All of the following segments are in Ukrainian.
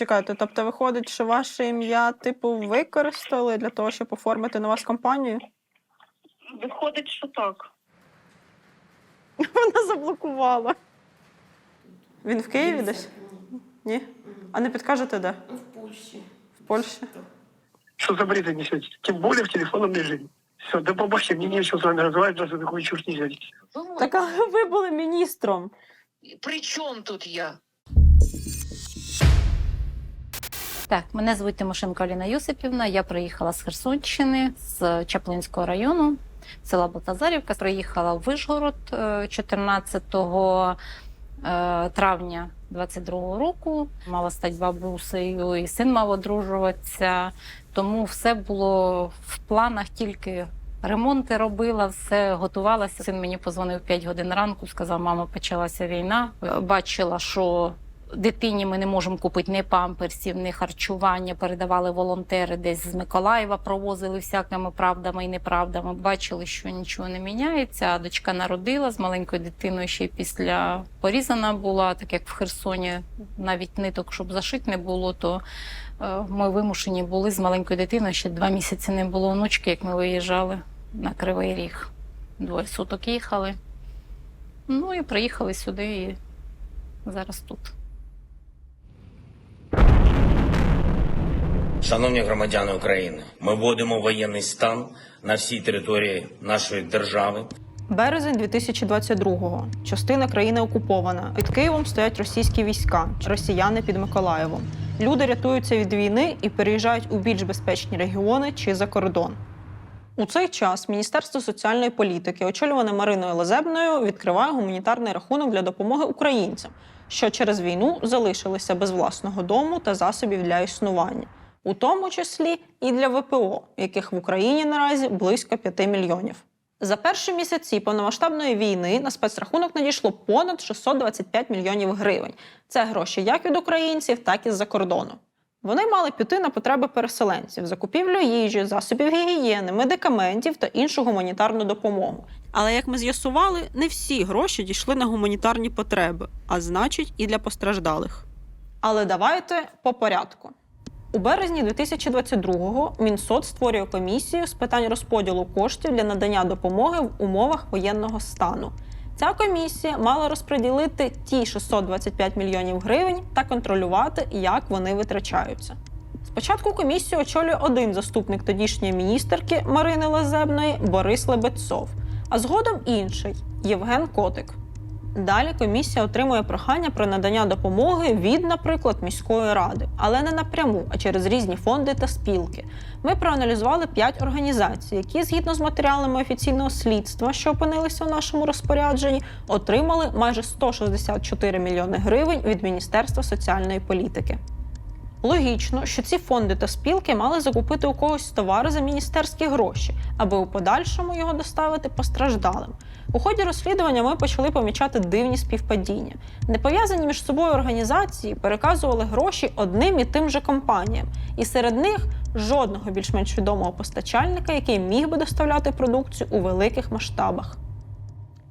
Чекайте, тобто виходить, що ваше ім'я, типу, використали для того, щоб оформити на вас компанію? Виходить, що так. Вона заблокувала. Він в Києві десь? Ні? А не підкажете де? В Польщі. В Польщі? Что за бред вы несете? Тем более в телефонном режиме. Все, до побачення, мне нечего с вами разговаривать, даже такую чушь не взять. Так але ви були міністром. При чому тут я? Так, мене звуть Тимошенко Аліна Юсипівна. Я приїхала з Херсонщини, з Чаплинського району, села Балтазарівка. Приїхала в Вишгород е, 14 е, травня 22-го року. Мала стати бабусею, і син мав одружуватися. Тому все було в планах тільки. Ремонти робила, все готувалася. Син мені позвонив 5 годин ранку, сказав, мама, почалася війна. Бачила, що дитині ми не можемо купити ні памперсів, ні харчування. Передавали волонтери десь з Миколаєва, провозили всякими правдами і неправдами. Бачили, що нічого не міняється. А дочка народила з маленькою дитиною ще й після порізана була, так як в Херсоні навіть ниток, щоб зашити не було, то е, ми вимушені були з маленькою дитиною. Ще два місяці не було онучки, як ми виїжджали на Кривий Ріг. Двоє суток їхали. Ну і приїхали сюди і зараз тут. Шановні громадяни України, ми вводимо воєнний стан на всій території нашої держави. Березень 2022-го. Частина країни окупована. Під Києвом стоять російські війська, росіяни під Миколаєвом. Люди рятуються від війни і переїжджають у більш безпечні регіони чи за кордон. У цей час Міністерство соціальної політики, очолюване Мариною Лазебною, відкриває гуманітарний рахунок для допомоги українцям, що через війну залишилися без власного дому та засобів для існування, у тому числі і для ВПО, яких в Україні наразі близько 5 мільйонів. За перші місяці повномасштабної війни на спецрахунок надійшло понад 625 мільйонів гривень. Це гроші як від українців, так і з-за кордону. Вони мали піти на потреби переселенців, закупівлю їжі, засобів гігієни, медикаментів та іншу гуманітарну допомогу. Але як ми з'ясували, не всі гроші дійшли на гуманітарні потреби, а значить, і для постраждалих. Але давайте по порядку. У березні 2022-го Мінсоц створює комісію з питань розподілу коштів для надання допомоги в умовах воєнного стану. Ця комісія мала розподілити ті 625 мільйонів гривень та контролювати, як вони витрачаються. Спочатку комісію очолює один заступник тодішньої міністерки Марини Лазебної Борис Лебедцов, а згодом інший Євген Котик. Далі комісія отримує прохання про надання допомоги від, наприклад, міської ради, але не напряму, а через різні фонди та спілки. Ми проаналізували п'ять організацій, які, згідно з матеріалами офіційного слідства, що опинилися у нашому розпорядженні, отримали майже 164 мільйони гривень від Міністерства соціальної політики. Логічно, що ці фонди та спілки мали закупити у когось товари за міністерські гроші, аби у подальшому його доставити постраждалим. У ході розслідування ми почали помічати дивні співпадіння. Непов'язані між собою організації переказували гроші одним і тим же компаніям, і серед них жодного більш-менш відомого постачальника, який міг би доставляти продукцію у великих масштабах.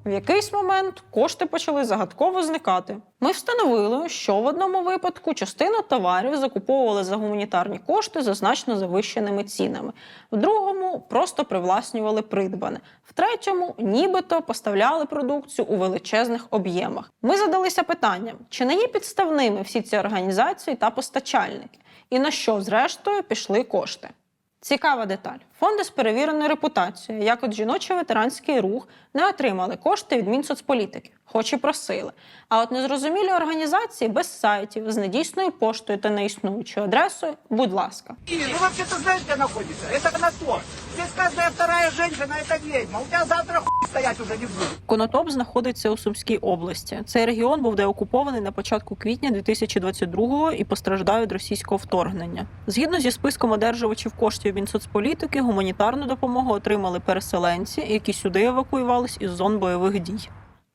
В якийсь момент кошти почали загадково зникати. Ми встановили, що в одному випадку частину товарів закуповували за гуманітарні кошти за значно завищеними цінами, в другому просто привласнювали придбане, в третьому нібито поставляли продукцію у величезних об'ємах. Ми задалися питанням, чи не є підставними всі ці організації та постачальники, і на що, зрештою, пішли кошти. Цікава деталь. Фонди з перевіреною репутацією, як от жіночий ветеранський рух, не отримали кошти від Мінсоцполітики, хоч і просили. А от незрозумілі організації без сайтів, з недійсною поштою та неіснуючою адресою, будь ласка. И вы вообще-то знаете, где находится? Это Конотоп. Здесь каждая вторая женщина – это ведьма. У тебя завтра хуй стоять уже не будет. Конотоп знаходиться у Сумській області. Цей регіон був деокупований на початку квітня 2022-го і постраждав від російського вторгнення. Згідно зі списком одержувачів коштів Мінсоцполітики, гуманітарну допомогу отримали переселенці, які сюди евакуювались із зон бойових дій.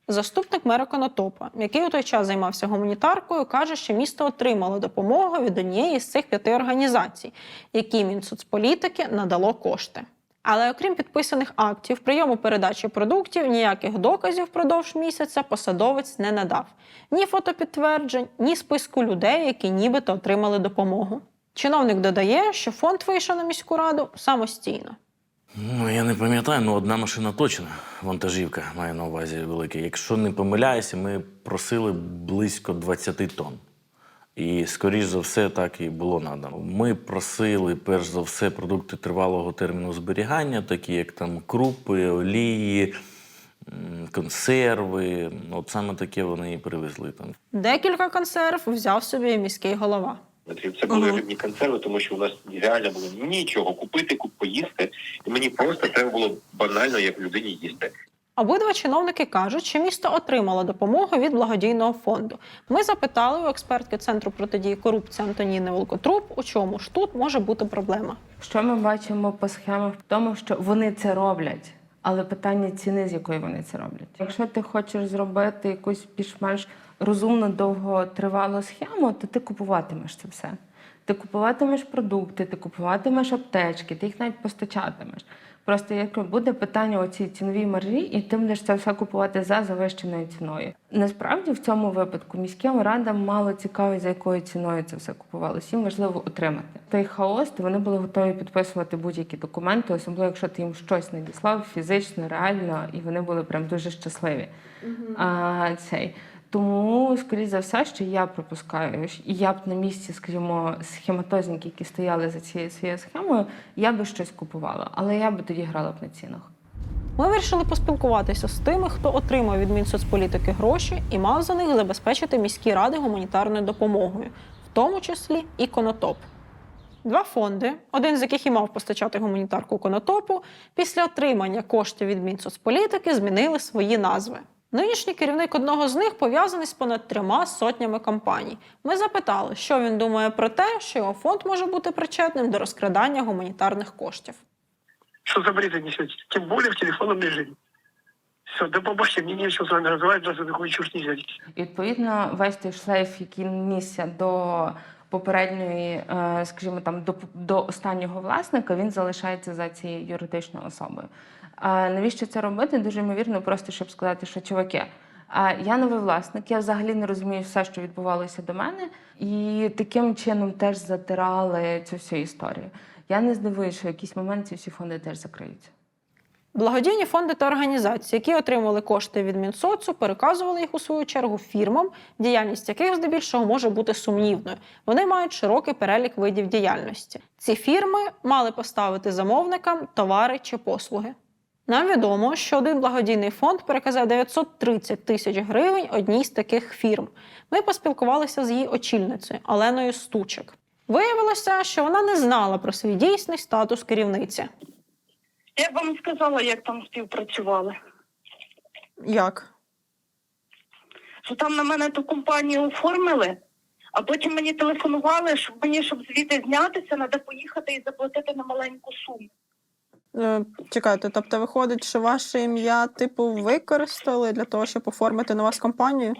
Заступник мера Конотопа, який у той час займався гуманітаркою, каже, що місто отримало допомогу від однієї з цих п'яти організацій, які Мінсоцполітики надало кошти. Але окрім підписаних актів прийому передачі продуктів, ніяких доказів впродовж місяця посадовець не надав ні фотопідтверджень, ні списку людей, які нібито отримали допомогу. Чиновник додає, що фонд вийшов на міську раду самостійно. Ну, я не пам'ятаю, ну одна машина точно. Вантажівка маю на увазі велика. Якщо не помиляюся, ми просили близько 20 тонн. І, скоріш за все, так і було надано. Ми просили, перш за все, продукти тривалого терміну зберігання, такі як там крупи, олії, консерви. От саме таке вони і привезли там. Декілька консерв взяв собі міський голова. Це були Ага. рибні консерви, тому що у нас реально було нічого купити, куп- поїсти. І мені просто треба було банально як людині їсти. Обидва чиновники кажуть, що місто отримало допомогу від благодійного фонду. Ми запитали у експертки Центру протидії корупції Антоніни Волкотруб, у чому ж тут може бути проблема. Що ми бачимо по схемах в тому, що вони це роблять, але питання ціни, з якої вони це роблять. Якщо ти хочеш зробити якусь більш-менш розумну довготривалу схему, то ти купуватимеш це все. Ти купуватимеш продукти, ти купуватимеш аптечки, ти їх навіть постачатимеш. Просто як буде питання у цій ціновій маржі, і ти будеш це все купувати за завищеною ціною. Насправді в цьому випадку міським радам мало цікаво, за якою ціною це все купувалося. Їм важливо отримати той хаос, то вони були готові підписувати будь-які документи, особливо якщо ти їм щось надіслав фізично, реально, і вони були прям дуже щасливі. А, цей. Тому, скоріш за все, що я пропускаю, і я б на місці, скажімо, схематозники, які стояли за цією своєю схемою, я би щось купувала, але я би тоді грала б на цінах. Ми вирішили поспілкуватися з тими, хто отримав від Мінсоцполітики гроші і мав за них забезпечити міські ради гуманітарною допомогою, в тому числі і конотоп. Два фонди, один з яких і мав постачати гуманітарку конотопу, після отримання коштів від Мінсоцполітики змінили свої назви. Нинішній керівник одного з них пов'язаний з понад трьома сотнями компаній. Ми запитали, що він думає про те, що його фонд може бути причетним до розкрадання гуманітарних коштів. Что за бред несете? Тем более в телефонном режиме. Все, до побачення, мне нечего с вами разговаривать, даже такую чушь нельзя. І відповідно весь той шлейф, який нісся до попередньої, е, скажімо там, до, до останнього власника, він залишається за цією юридичною особою. А навіщо це робити? Дуже ймовірно, просто щоб сказати, що чуваки. А я новий власник, я взагалі не розумію все, що відбувалося до мене, і таким чином теж затирали цю всю історію. Я не здивуюся, що в якийсь момент ці всі фонди теж закриються. Благодійні фонди та організації, які отримували кошти від Мінсоцу, переказували їх у свою чергу фірмам, діяльність яких здебільшого може бути сумнівною. Вони мають широкий перелік видів діяльності. Ці фірми мали поставити замовникам товари чи послуги. Нам відомо, що один благодійний фонд переказав 930 тисяч гривень одній з таких фірм. Ми поспілкувалися з її очільницею Оленою Стучик. Виявилося, що вона не знала про свій дійсний статус керівниці. Я б вам сказала, як там співпрацювали. Як? Що там на мене ту компанію оформили, а потім мені телефонували, щоб мені, щоб звідти знятися, треба поїхати і заплатити на маленьку суму. Е, Чекайте, тобто виходить, що ваше ім'я типу використали для того, щоб оформити на вас компанію?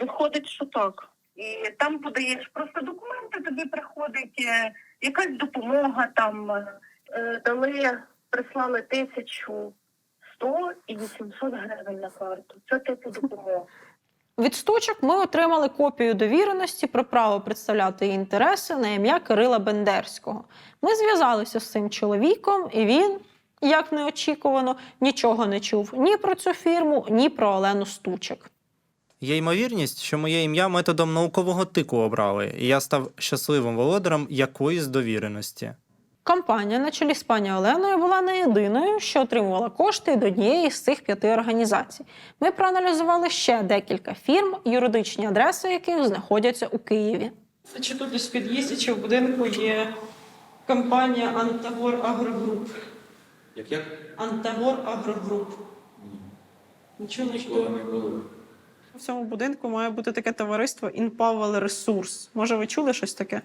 Виходить, що так. І там подаєш просто документи, тобі приходить е, якась допомога, там е, дали, прислали тисячу сто і 800 гривень на карту. Це типу допомога. Від стучок ми отримали копію довіреності про право представляти інтереси на ім'я Кирила Бендерського. Ми зв'язалися з цим чоловіком, і він, як неочікувано, нічого не чув ні про цю фірму, ні про Олену Стучик. Є ймовірність, що моє ім'я методом наукового тику обрали, і я став щасливим володарем якоїсь довіреності. Компанія на чолі з пані Оленою була не єдиною, що отримувала кошти від однієї з цих п'яти організацій. Ми проаналізували ще декілька фірм, юридичні адреси яких знаходяться у Києві. Чи тут десь під'їзді, чи в будинку є компанія Антагор Агрогруп? Як як? Антагор Агрогруп. Нічого не чули. В цьому будинку має бути таке товариство Інпавел Ресурс. Може, ви чули щось таке?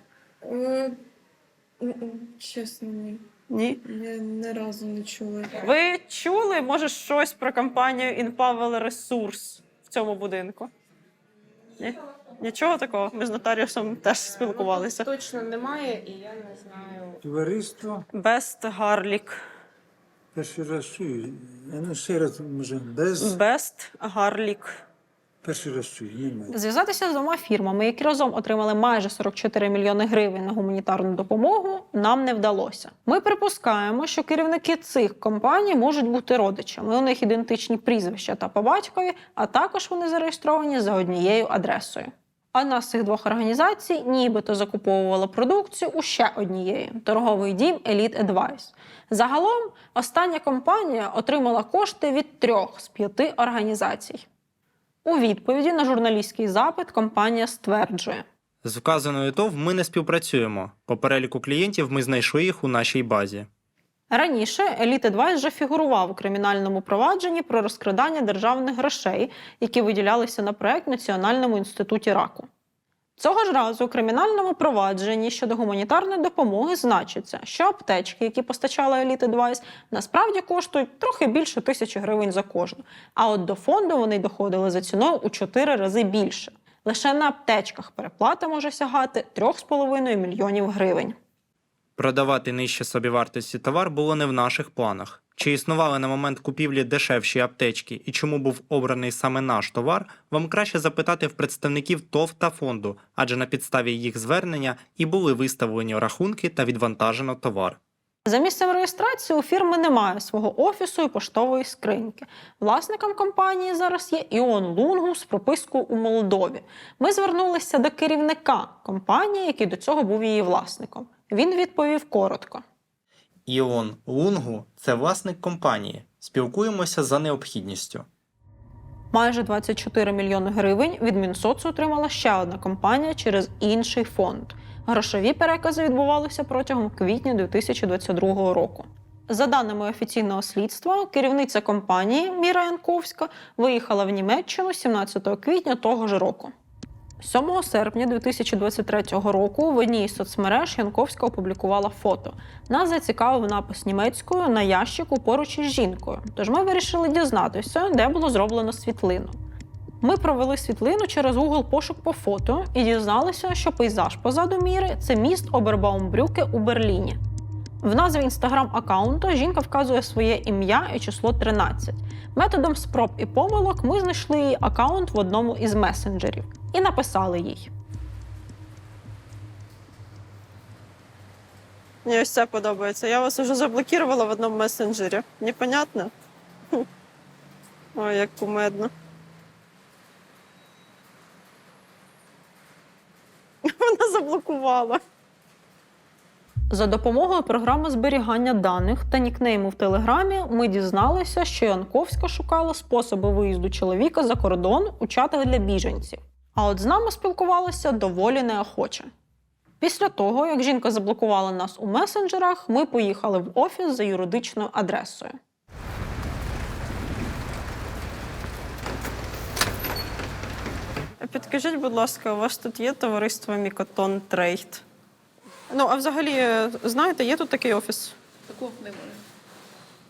Чесно, ні. Ні? Я ні разу не чула. Ви чули, може, щось про компанію Інпавел Ресурс в цьому будинку? Ні? Нічого такого. Ми з нотаріусом теж спілкувалися. Точно немає, і я не знаю. Товариство Бест Гарлік. Перший раз чую. А ну ще раз, може, без. Best Garlic. Перший раз чую. Зв'язатися з двома фірмами, які разом отримали майже 44 мільйони гривень на гуманітарну допомогу, нам не вдалося. Ми припускаємо, що керівники цих компаній можуть бути родичами. У них ідентичні прізвища та по батькові, а також вони зареєстровані за однією адресою. Одна з цих двох організацій нібито закуповувала продукцію у ще однієї торговий дім Elite Advice. Загалом остання компанія отримала кошти від трьох з п'яти організацій. У відповіді на журналістський запит компанія стверджує: З вказаною ТОВ ми не співпрацюємо. По переліку клієнтів ми знайшли їх у нашій базі. раніше Elite Advice вже фігурував у кримінальному провадженні про розкрадання державних грошей, які виділялися на проект Національному інституті раку. Цього ж разу у кримінальному провадженні щодо гуманітарної допомоги значиться, що аптечки, які постачала Elite Advice, насправді коштують трохи більше тисячі гривень за кожну. А от до фонду вони доходили за ціною у 4 рази більше. Лише на аптечках переплата може сягати 3,5 мільйонів гривень. Продавати нижче собівартості товар було не в наших планах. Чи існували на момент купівлі дешевші аптечки і чому був обраний саме наш товар, вам краще запитати в представників ТОВ та фонду, адже на підставі їх звернення і були виставлені рахунки та відвантажено товар. За місцем реєстрації у фірми немає свого офісу і поштової скриньки. Власником компанії зараз є Іон Лунгу з пропискою у Молдові. Ми звернулися до керівника компанії, який до цього був її власником. Він відповів коротко. Іон Лунгу це власник компанії. Спілкуємося за необхідністю. Майже 24 мільйони гривень від Мінсоцу отримала ще одна компанія через інший фонд. Грошові перекази відбувалися протягом квітня 2022 року. За даними офіційного слідства, керівниця компанії Міра Янковська виїхала в Німеччину 17 квітня того ж року. 7 серпня 2023 року в одній із соцмереж Янковська опублікувала фото. Нас зацікавив напис німецькою на ящику поруч із жінкою. Тож ми вирішили дізнатися, де було зроблено світлину. Ми провели світлину через Google пошук по фото і дізналися, що пейзаж позаду міри це міст Обербаумбрюке у Берліні. В назві інстаграм аккаунту жінка вказує своє ім'я і число 13. Методом спроб і помилок ми знайшли її аккаунт в одному із месенджерів і написали їй. Мені ось це подобається. Я вас уже заблокувала в одному месенджері. Непонятно? Ой, як кумедно. Вона заблокувала. За допомогою програми зберігання даних та нікнейму в Телеграмі ми дізналися, що Янковська шукала способи виїзду чоловіка за кордон у чатах для біженців. А от з нами спілкувалися доволі неохоче. Після того, як жінка заблокувала нас у месенджерах, ми поїхали в офіс за юридичною адресою. Підкажіть, будь ласка, у вас тут є товариство Мікотон Трейд? Ну, а взагалі, знаєте, є тут такий офіс? Такого немає.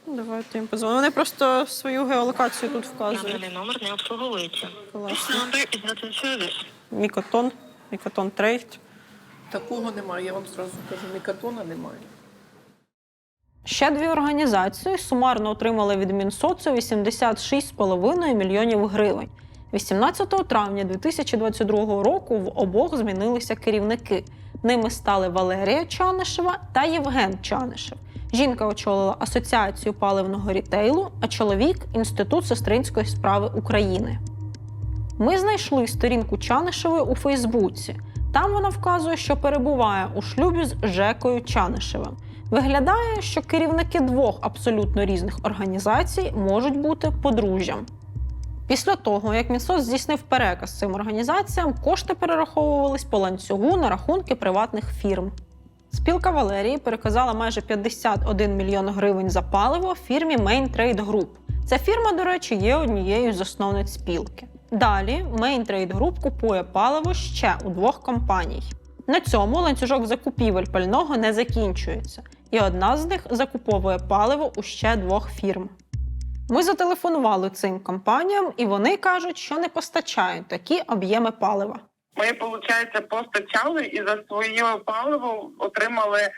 Давайте їм позвонимо. Вони просто свою геолокацію тут вказують. номер не обслуговується. Класно. Number is not in service. Мікотон, Мікотон Трейд. Такого немає, я вам зразу кажу, мікатона немає. Ще дві організації сумарно отримали від Мінсоцу 86,5 мільйонів гривень. 18 травня 2022 року в обох змінилися керівники. Ними стали Валерія Чанишева та Євген Чанишев. Жінка очолила Асоціацію паливного рітейлу, а чоловік Інститут сестринської справи України. Ми знайшли сторінку Чанишевої у Фейсбуці. Там вона вказує, що перебуває у шлюбі з Жекою Чанишевим. Виглядає, що керівники двох абсолютно різних організацій можуть бути подружжям. Після того, як Мінсоц здійснив переказ цим організаціям, кошти перераховувались по ланцюгу на рахунки приватних фірм. Спілка Валерії переказала майже 51 мільйон гривень за паливо фірмі Main Trade Group. Ця фірма, до речі, є однією з засновниць спілки. Далі Main Trade Group купує паливо ще у двох компаній. На цьому ланцюжок закупівель пального не закінчується, і одна з них закуповує паливо у ще двох фірм. Ми зателефонували цим компаніям, і вони кажуть, що не постачають такі об'єми палива. Ми, виходить, постачали і за своє паливо отримали е,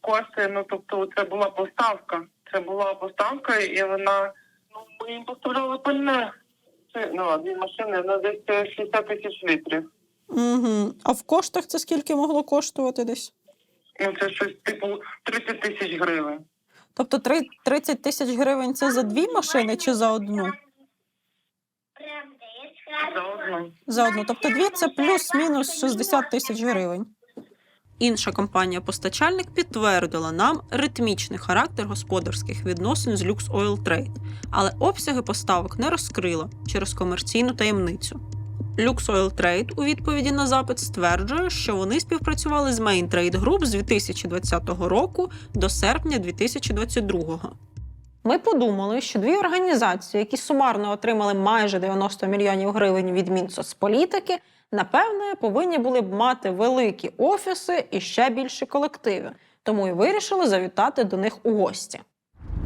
кошти. Ну тобто, це була поставка. це була поставка, і вона ну ми їм поставляли пальне. Це ну дві машини на десь е, 60 тисяч літрів. Угу. А в коштах це скільки могло коштувати десь? Ну це щось типу 30 тисяч гривень. Тобто три- 30 тисяч гривень це за дві машини чи за одну? Заодно. За одну. Тобто дві це плюс-мінус 60 тисяч гривень. Інша компанія-постачальник підтвердила нам ритмічний характер господарських відносин з Lux Oil Trade, але обсяги поставок не розкрила через комерційну таємницю. Lux Oil Trade у відповіді на запит стверджує, що вони співпрацювали з Main Trade Group з 2020 року до серпня 2022. Ми подумали, що дві організації, які сумарно отримали майже 90 мільйонів гривень від Мінсоцполітики, напевне, повинні були б мати великі офіси і ще більші колективи, тому і вирішили завітати до них у гості.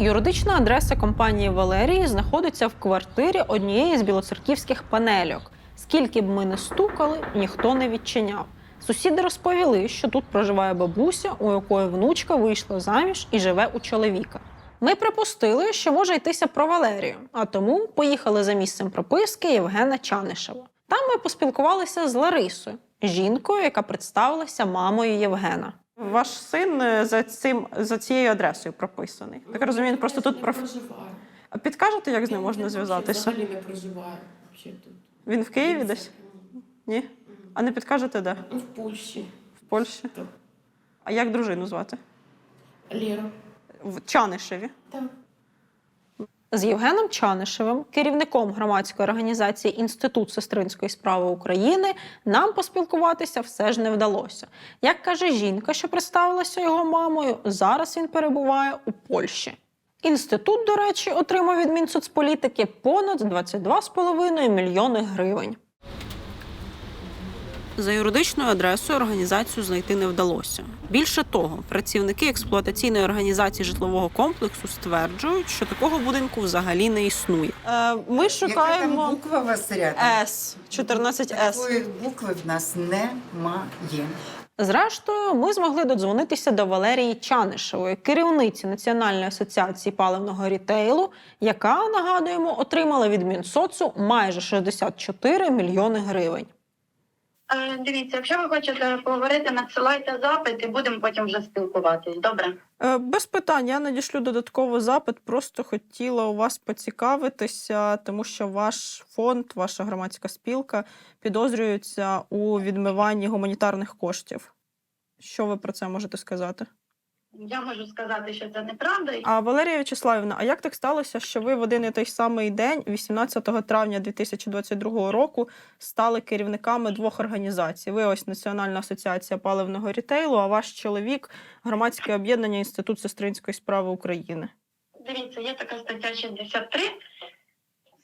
Юридична адреса компанії Валерії знаходиться в квартирі однієї з білоцерківських панельок. Скільки б ми не стукали, ніхто не відчиняв. Сусіди розповіли, що тут проживає бабуся, у якої внучка вийшла заміж і живе у чоловіка. Ми припустили, що може йтися про Валерію, а тому поїхали за місцем прописки Євгена Чанишева. Там ми поспілкувалися з Ларисою, жінкою, яка представилася мамою Євгена. Ваш син е, за цим за цією адресою прописаний. Так розумію, він просто тут проф... проживаю. А підкажете, як з ним можна зв'язатися? Взагалі не проживаю ще тут. Він в Києві десь? Ні? А не підкажете де? В Польщі. В Польщі? Так. А як дружину звати? Лєра. В Чанишеві. Так. З Євгеном Чанишевим, керівником громадської організації Інститут сестринської справи України, нам поспілкуватися все ж не вдалося. Як каже жінка, що представилася його мамою, зараз він перебуває у Польщі. Інститут, до речі, отримав від Мінсоцполітики понад 22,5 мільйони гривень. За юридичною адресою організацію знайти не вдалося. Більше того, працівники експлуатаційної організації житлового комплексу стверджують, що такого будинку взагалі не існує. Ми шукаємо буква у вас рядом? С 14С. Такої букви в нас немає. Зрештою, ми змогли додзвонитися до Валерії Чанишевої, керівниці Національної асоціації паливного рітейлу, яка нагадуємо отримала від Мінсоцу майже 64 мільйони гривень. Е, дивіться, якщо ви хочете поговорити, надсилайте запит і будемо потім вже спілкуватись. Добре? Е, Без питань, я надішлю додатковий запит. Просто хотіла у вас поцікавитися, тому що ваш фонд, ваша громадська спілка підозрюється у відмиванні гуманітарних коштів. Що ви про це можете сказати? Я можу сказати, що це неправда. А Валерія Вячеславівна, а як так сталося, що ви в один і той самий день, 18 травня 2022 року, стали керівниками двох організацій? Ви ось Національна асоціація паливного рітейлу, а ваш чоловік громадське об'єднання Інститут сестринської справи України. Дивіться, є така стаття 63,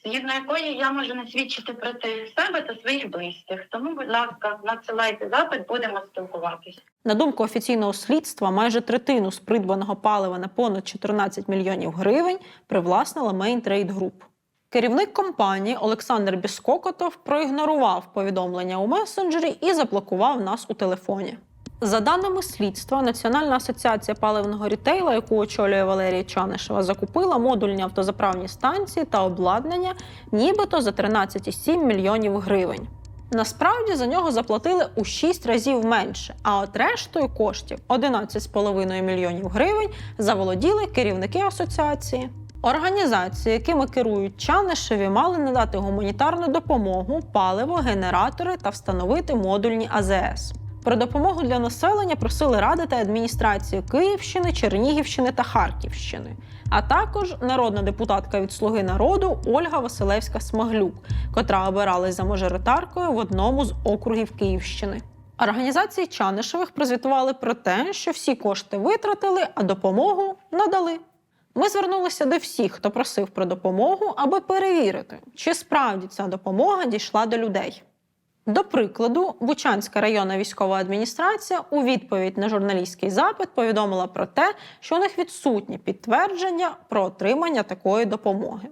згідно якої я можу не свідчити проти себе та своїх близьких. Тому, будь ласка, надсилайте запит, будемо спілкуватись. На думку офіційного слідства, майже третину з придбаного палива на понад 14 мільйонів гривень привласнила Main Trade Group. Керівник компанії Олександр Біскокотов проігнорував повідомлення у месенджері і заблокував нас у телефоні. За даними слідства, Національна асоціація паливного рітейла, яку очолює Валерія Чанишева, закупила модульні автозаправні станції та обладнання, нібито за 13,7 мільйонів гривень. Насправді за нього заплатили у 6 разів менше, а от рештою коштів 11,5 мільйонів гривень заволоділи керівники асоціації. Організації, якими керують Чанишеві, мали надати гуманітарну допомогу, паливо, генератори та встановити модульні АЗС. Про допомогу для населення просили радити адміністрації Київщини, Чернігівщини та Харківщини, а також народна депутатка від Слуги народу Ольга Василевська Смаглюк, котра обиралась за мажоритаркою в одному з округів Київщини. Організації Чанишевих прозвітували про те, що всі кошти витратили, а допомогу надали. Ми звернулися до всіх, хто просив про допомогу, аби перевірити, чи справді ця допомога дійшла до людей. До прикладу, Бучанська районна військова адміністрація у відповідь на журналістський запит повідомила про те, що у них відсутні підтвердження про отримання такої допомоги.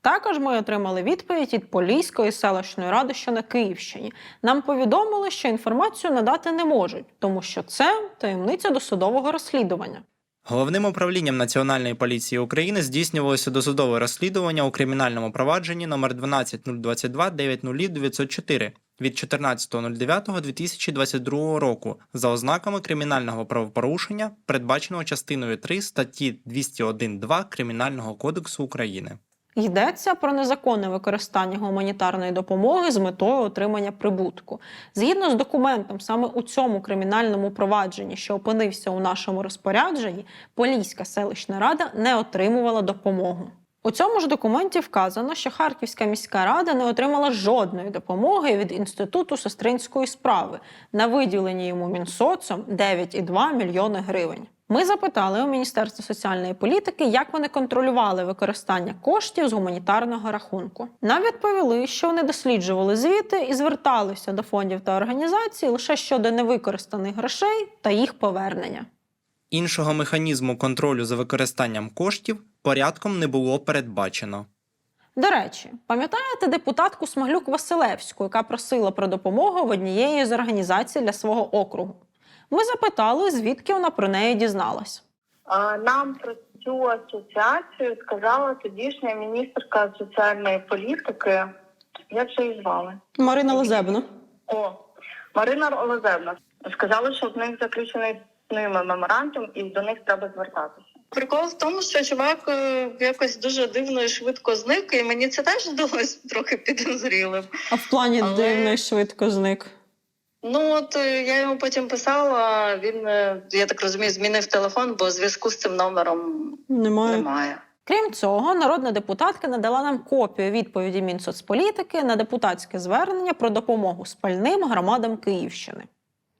Також ми отримали відповідь від Поліської селищної ради, що на Київщині. Нам повідомили, що інформацію надати не можуть, тому що це таємниця досудового розслідування. Головним управлінням Національної поліції України здійснювалося досудове розслідування у кримінальному провадженні номер 12022 904 від 14.09.2022 року за ознаками кримінального правопорушення, передбаченого частиною 3 статті 201.2 Кримінального кодексу України. Йдеться про незаконне використання гуманітарної допомоги з метою отримання прибутку. Згідно з документом, саме у цьому кримінальному провадженні, що опинився у нашому розпорядженні, Поліська селищна рада не отримувала допомогу. У цьому ж документі вказано, що Харківська міська рада не отримала жодної допомоги від інституту сестринської справи на виділені йому Мінсоцом 9,2 мільйони гривень. Ми запитали у Міністерства соціальної політики, як вони контролювали використання коштів з гуманітарного рахунку. Нам відповіли, що вони досліджували звіти і зверталися до фондів та організацій лише щодо невикористаних грошей та їх повернення. Іншого механізму контролю за використанням коштів порядком не було передбачено. До речі, пам'ятаєте депутатку Смаглюк Василевську, яка просила про допомогу в однієї з організацій для свого округу? Ми запитали, звідки вона про неї дізналась. Нам про цю асоціацію сказала тодішня міністерка соціальної політики. Як же її звали? Марина Лозебна. О, Марина Лозевна. Сказали, що в них заключений ними меморандум, і до них треба звертатися. Прикол в тому, що чувак е, якось дуже дивно і швидко зник, і мені це теж здалось трохи підозрілим. А в плані Але- дивно і швидко зник. Ну от е, я йому потім писала. Він е, я так розумію, змінив телефон, бо зв'язку з цим номером Немає. немає. Крім цього, народна депутатка надала нам копію відповіді Мінсоцполітики на депутатське звернення про допомогу спальним громадам Київщини.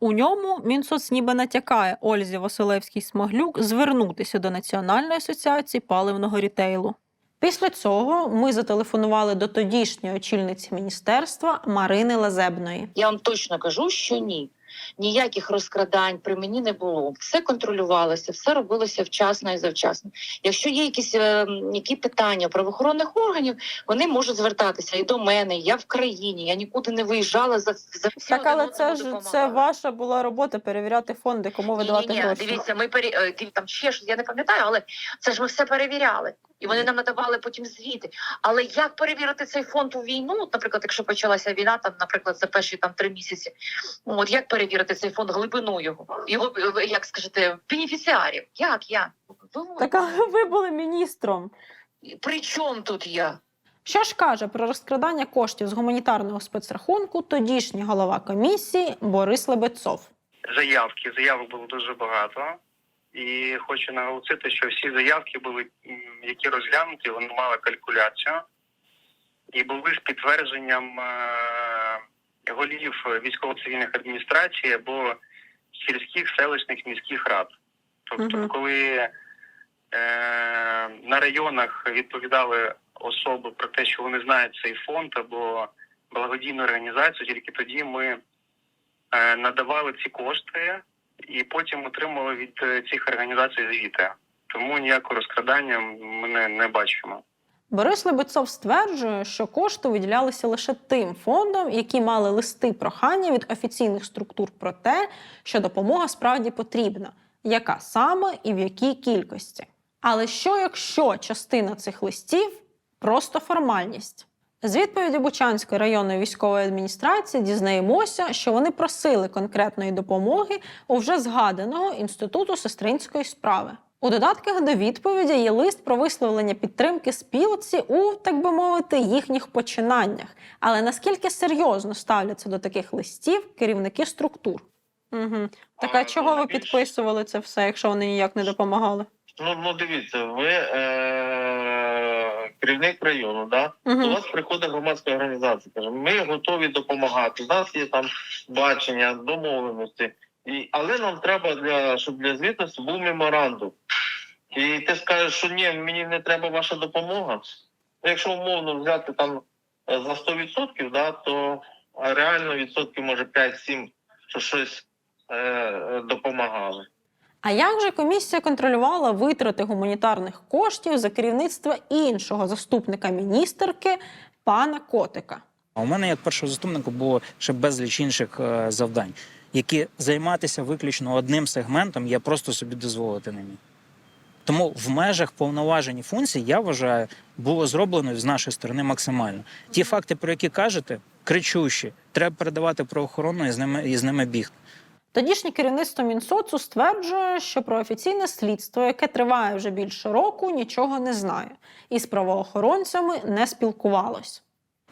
У ньому Мінсоц ніби натякає Ользі Василевській Смаглюк звернутися до Національної асоціації паливного рітейлу. Після цього ми зателефонували до тодішньої очільниці міністерства Марини Лазебної. Я вам точно кажу, що ні. Ніяких розкрадань при мені не було. Все контролювалося, все робилося вчасно і завчасно. Якщо є якісь е, які питання правоохоронних органів, вони можуть звертатися і до мене. Я в країні, я нікуди не виїжджала за за Так, але це ж це ваша була робота перевіряти фонди, кому видавати Ні, ні, гроші. дивіться, ми пере... е, там ще щось, я не пам'ятаю, але це ж ми все перевіряли. І вони нам надавали потім звіти. Але як перевірити цей фонд у війну? Наприклад, якщо почалася війна, там, наприклад, за перші там три місяці, от як перевірити цей фонд глибину його, його як скажете, бенефіціарів? Як я? Ви- Так, але ви були міністром. При чому тут я? Що ж каже про розкрадання коштів з гуманітарного спецрахунку тодішній голова комісії Борис Лебедцов? заявки. Заявок було дуже багато. І хочу наголосити, що всі заявки були, які розглянуті, вони мали калькуляцію і були з підтвердженням е, голів військово-цивільних адміністрацій або сільських, селищних, міських рад. Тобто, Мгм. коли е, на районах відповідали особи про те, що вони знають цей фонд або благодійну організацію, тільки тоді ми е, надавали ці кошти і потім отримали від е, цих організацій звіти. Тому ніякого розкрадання ми не, не бачимо. Борис Лебедцов стверджує, що кошти виділялися лише тим фондам, які мали листи прохання від офіційних структур про те, що допомога справді потрібна, яка саме і в якій кількості. Але що якщо частина цих листів просто формальність? З відповіді Бучанської районної військової адміністрації дізнаємося, що вони просили конкретної допомоги у вже згаданого інституту сестринської справи. У додатках до відповіді є лист про висловлення підтримки спілці у, так би мовити, їхніх починаннях. Але наскільки серйозно ставляться до таких листів керівники структур? Угу. Так а чого ви підписували це все, якщо вони ніяк не допомагали? Ну, ну дивіться, ви е- керівник району, да? Мгм. До вас приходить громадська організація. Каже, ми готові допомагати. У нас є там бачення, домовленості. І, але нам треба для щоб для звітності був меморандум. І ти скажеш, що ні, мені не треба ваша допомога. Ну, якщо умовно взяти там е, за 100%, да, то реально відсотків може 5-7, що щось е- е, допомагали. А як же комісія контролювала витрати гуманітарних коштів за керівництва іншого заступника міністерки пана Котика? А у мене як першого заступника було ще безліч інших е, завдань, які займатися виключно одним сегментом я просто собі дозволити не міг. Тому в межах повноважень і функцій, я вважаю, було зроблено з нашої сторони максимально. Ті факти, про які кажете, кричущі, треба передавати правоохорону і з ними і з ними бігти. Тодішнє керівництво Мінсоцу стверджує, що про офіційне слідство, яке триває вже більше року, нічого не знає, і з правоохоронцями не спілкувалось.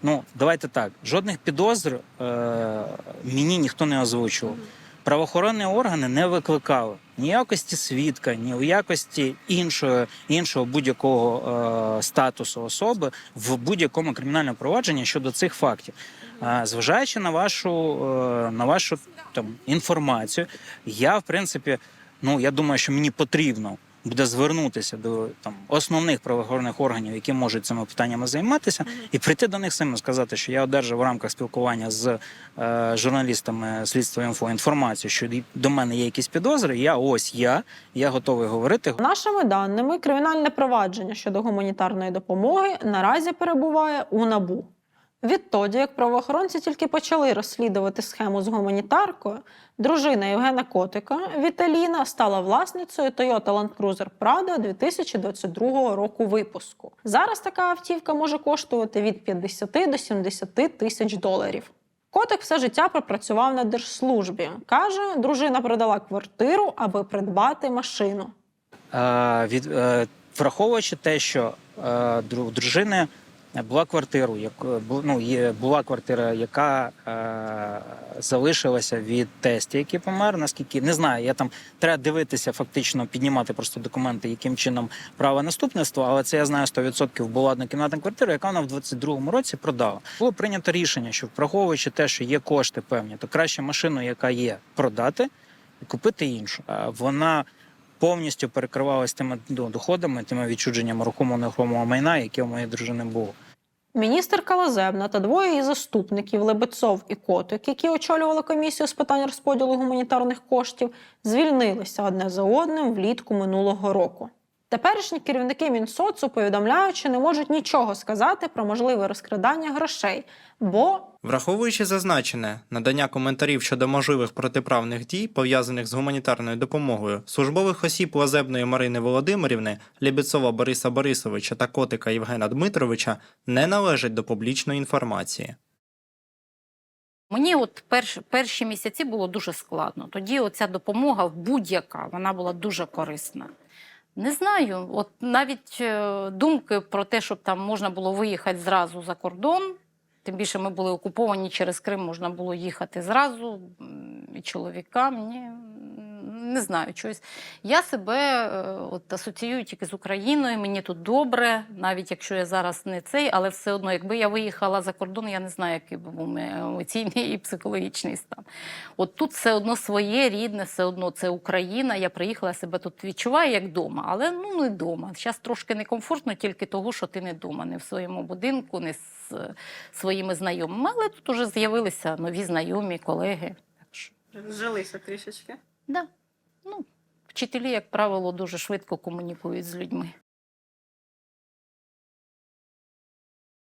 Ну, давайте так. Жодних підозр е- мені ніхто не озвучував. Правоохоронні органи не викликали ні якості свідка, ні в якості іншого, іншого будь-якого е- статусу особи в будь-якому кримінальному провадженні щодо цих фактів. Е, зважаючи на вашу, е- на вашу там інформацію, я в принципі, ну я думаю, що мені потрібно буде звернутися до там основних правоохоронних органів, які можуть цими питаннями займатися, і прийти до них самим сказати, що я одержав в рамках спілкування з е, журналістами слідства інфо інформацію, що до мене є якісь підозри. Я ось я, я готовий говорити. Нашими даними, кримінальне провадження щодо гуманітарної допомоги наразі перебуває у набу. Відтоді, як правоохоронці тільки почали розслідувати схему з гуманітаркою, дружина Євгена Котика Віталіна стала власницею Toyota Land Cruiser Prado 2022 року випуску. Зараз така автівка може коштувати від 50 до 70 тисяч доларів. Котик все життя пропрацював на держслужбі. Каже, дружина продала квартиру, аби придбати машину. Е, від, е, враховуючи те, що е, дружини була квартира, як, бу- ну, є, була квартира, яка е, залишилася від тестя, який помер. Наскільки не знаю, я там треба дивитися, фактично піднімати просто документи, яким чином право наступництва, але це я знаю 100% була однокімнатна квартира, яка вона в 22-му році продала. Було прийнято рішення, що враховуючи те, що є кошти певні, то краще машину, яка є, продати і купити іншу. Вона повністю перекривалась тими ну, доходами, тими відчудженнями рухомого нерухомого майна, яке у моєї дружини було. Міністр Калазебна та двоє її заступників Лебецов і Котик, які очолювали комісію з питань розподілу гуманітарних коштів, звільнилися одне за одним влітку минулого року. Теперішні керівники Мінсоцу повідомляють, що не можуть нічого сказати про можливе розкрадання грошей, бо Враховуючи зазначене, надання коментарів щодо можливих протиправних дій, пов'язаних з гуманітарною допомогою, службових осіб Лазебної Марини Володимирівни, Лібіцова Бориса Борисовича та котика Євгена Дмитровича не належать до публічної інформації. Мені от перш, перші місяці було дуже складно. Тоді оця допомога будь-яка, вона була дуже корисна. Не знаю, от навіть е, думки про те, щоб там можна було виїхати зразу за кордон. Тим більше ми були окуповані через Крим, можна було їхати зразу. І чоловікам, ні, не знаю, чогось. Я себе е, от, асоціюю тільки з Україною, мені тут добре, навіть якщо я зараз не цей, але все одно, якби я виїхала за кордон, я не знаю, який був емоційний і психологічний стан. От тут все одно своє рідне, все одно це Україна. Я приїхала, себе тут відчуваю як вдома, але ну не вдома. Зараз трошки некомфортно тільки того, що ти не вдома, не в своєму будинку, не з е, своїми знайомими. Але тут уже з'явилися нові знайомі, колеги. Зжилися трішечки. да. Ну, вчителі, як правило, дуже швидко комунікують з людьми.